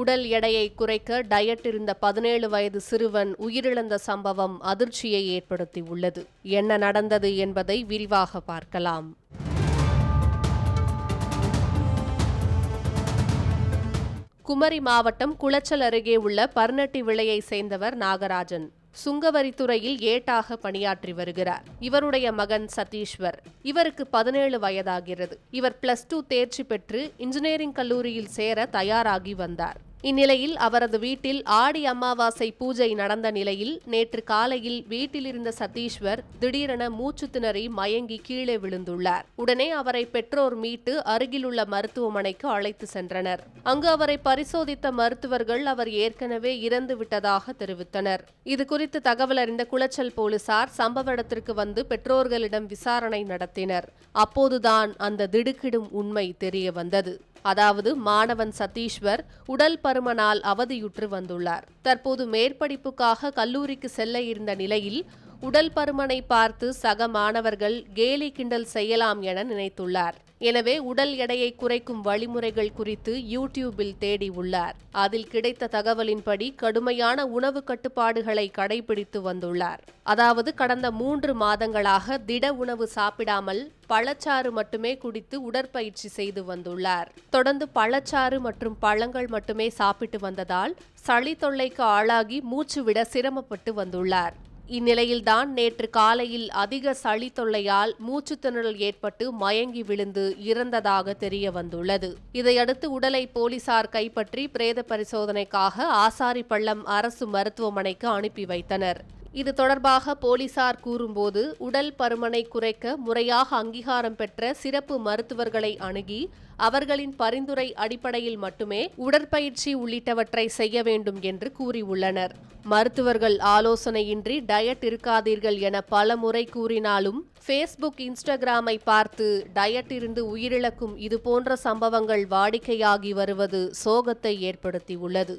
உடல் எடையை குறைக்க டயட் இருந்த பதினேழு வயது சிறுவன் உயிரிழந்த சம்பவம் அதிர்ச்சியை ஏற்படுத்தியுள்ளது. என்ன நடந்தது என்பதை விரிவாக பார்க்கலாம். குமரி மாவட்டம் குளச்சல் அருகே உள்ள பர்னட்டி விளையை சேர்ந்தவர் நாகராஜன். சுங்கவரித்துறையில் ஏட்டாக பணியாற்றி வருகிறார். இவருடைய மகன் சதீஸ்வர் இவருக்கு பதினேழு வயதாகிறது. இவர் பிளஸ் டூ தேர்ச்சி பெற்று இன்ஜினியரிங் கல்லூரியில் சேர தயாராகி வந்தார். இந்நிலையில் அவரது வீட்டில் ஆடி அமாவாசை பூஜை நடந்த நிலையில் நேற்று காலையில் வீட்டில் இருந்த சதீஸ்வர் திடீரென மூச்சு திணறி மயங்கி கீழே விழுந்துள்ளார். உடனே அவரை பெற்றோர் மீட்டு அருகிலுள்ள மருத்துவமனைக்கு அழைத்து சென்றனர். அங்கு அவரை பரிசோதித்த மருத்துவர்கள் அவர் ஏற்கனவே இறந்து விட்டதாக தெரிவித்தனர். இதுகுறித்து தகவல் அறிந்த குளச்சல் போலீசார் சம்பவ இடத்திற்கு வந்து பெற்றோர்களிடம் விசாரணை நடத்தினர். அப்போதுதான் அந்த திடுக்கிடும் உண்மை தெரிய வந்தது. அதாவது மாணவன் சதீஸ்வர் உடல் பருமனால் அவதியுற்று வந்துள்ளார். தற்போது மேற்படிப்புக்காக கல்லூரிக்கு செல்ல இருந்த நிலையில் உடல் பருமனை பார்த்து சக மாணவர்கள் கேலி கிண்டல் செய்யலாம் என நினைத்துள்ளார். எனவே உடல் எடையை குறைக்கும் வழிமுறைகள் குறித்து யூடியூபில் தேடி உள்ளார். அதில் கிடைத்த தகவலின்படி கடுமையான உணவு கட்டுப்பாடுகளை கடைபிடித்து வந்துள்ளார். அதாவது கடந்த மூன்று மாதங்களாக திட உணவு சாப்பிடாமல் பழச்சாறு மட்டுமே குடித்து உடற்பயிற்சி செய்து வந்துள்ளார். தொடர்ந்து பழச்சாறு மற்றும் பழங்கள் மட்டுமே சாப்பிட்டு வந்ததால் சளி தொல்லைக்கு ஆளாகி மூச்சுவிட சிரமப்பட்டு வந்துள்ளார். இந்நிலையில்தான் நேற்று காலையில் அதிக சளி தொல்லையால் மூச்சு திணறல் ஏற்பட்டு மயங்கி விழுந்து இறந்ததாக தெரிய வந்துள்ளது. இதையடுத்து உடலை போலீசார் கைப்பற்றி பிரேத பரிசோதனைக்காக ஆசாரிப்பள்ளம் அரசு மருத்துவமனைக்கு அனுப்பி வைத்தனர். இது தொடர்பாக போலீசார் கூறும்போது உடல் பருமனை குறைக்க முறையாக அங்கீகாரம் பெற்ற சிறப்பு மருத்துவர்களை அணுகி அவர்களின் பரிந்துரை அடிப்படையில் மட்டுமே உடற்பயிற்சி உள்ளிட்டவற்றை செய்ய வேண்டும் என்று கூறியுள்ளனர். மருத்துவர்கள் ஆலோசனையின்றி டயட் இருக்காதீர்கள் என பல முறை கூறினாலும் ஃபேஸ்புக் இன்ஸ்டாகிராமை பார்த்து டயட் இருந்து உயிரிழக்கும் இதுபோன்ற சம்பவங்கள் வாடிக்கையாகி வருவது சோகத்தை ஏற்படுத்தியுள்ளது.